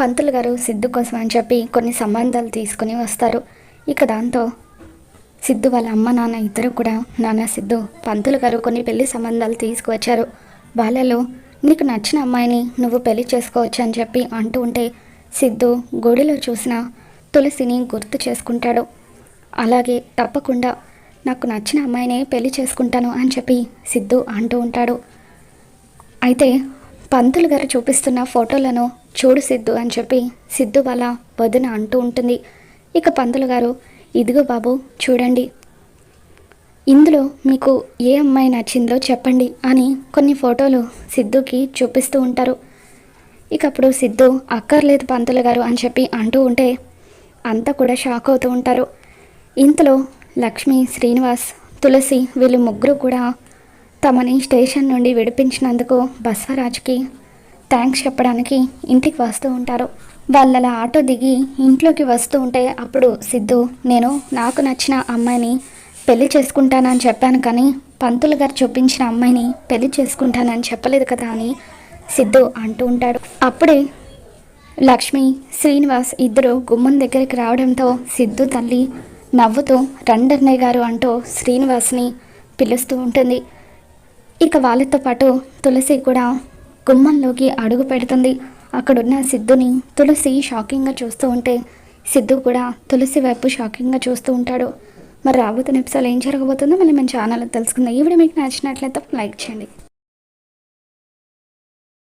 పంతులు గారు సిద్ధు కోసం అని చెప్పి కొన్ని సంబంధాలు తీసుకుని వస్తారు. ఇక దాంతో సిద్ధు వాళ్ళ అమ్మ నాన్న ఇద్దరు కూడా నాన్న సిద్ధు పంతులు గారు కొన్ని పెళ్ళి సంబంధాలు తీసుకువచ్చారు. వాళ్ళలో నీకు నచ్చిన అమ్మాయిని నువ్వు పెళ్ళి చేసుకోవచ్చు అని చెప్పి అంటూ ఉంటే సిద్ధు గుడిలో చూసిన తులసిని గుర్తు చేసుకుంటాడు. అలాగే తప్పకుండా నాకు నచ్చిన అమ్మాయినే పెళ్ళి చేసుకుంటాను అని చెప్పి సిద్ధు అంటూ ఉంటాడు. అయితే పంతులు గారు చూపిస్తున్న ఫోటోలను చూడు సిద్ధు అని చెప్పి సిద్ధు వాళ్ళ వదిన అంటూ ఉంటుంది. ఇక పంతులు గారు ఇదిగో బాబు చూడండి. ఇందులో మీకు ఏ అమ్మాయి నచ్చిందో చెప్పండి అని కొన్ని ఫోటోలు సిద్ధుకి చూపిస్తూ ఉంటారు. ఇక అప్పుడు సిద్ధు అక్కర్లేదు పంతులు గారు అని చెప్పి అంటూ ఉంటే అంతా కూడా షాక్ అవుతూ ఉంటారు. ఇంతలో లక్ష్మి శ్రీనివాస్ తులసి వీళ్ళు ముగ్గురు కూడా తమని స్టేషన్ నుండి విడిపించినందుకు బస్వరాజ్కి థ్యాంక్స్ చెప్పడానికి ఇంటికి వస్తూ ఉంటారు. వాళ్ళ ఆటో దిగి ఇంట్లోకి వస్తూ ఉంటే అప్పుడు సిద్ధు నేను నాకు నచ్చిన అమ్మాయిని పెళ్ళి చేసుకుంటానని చెప్పాను కానీ పంతులు గారు చూపించిన అమ్మాయిని పెళ్ళి చేసుకుంటానని చెప్పలేదు కదా అని సిద్ధు అంటూ ఉంటాడు. అప్పుడే లక్ష్మి శ్రీనివాస్ ఇద్దరు గుమ్మం దగ్గరికి రావడంతో సిద్ధు తల్లి నవ్వుతూ రండన్నయ్య గారు అంటూ శ్రీనివాస్ని పిలుస్తూ ఉంటుంది. ఇక వాళ్ళతో పాటు తులసి కూడా గుమ్మంలోకి అడుగు పెడుతుంది. అక్కడున్న సిద్ధుని తులసి షాకింగ్గా చూస్తూ ఉంటే సిద్ధు కూడా తులసి వైపు షాకింగ్గా చూస్తూ ఉంటాడు. మరి రాబోతున్న ఎపిసోడ్ ఏం జరగబోతుందో మళ్ళీ మన ఛానల్లో తెలుసుకుందాం. ఈ వీడియో మీకు నచ్చినట్లయితే లైక్ చేయండి.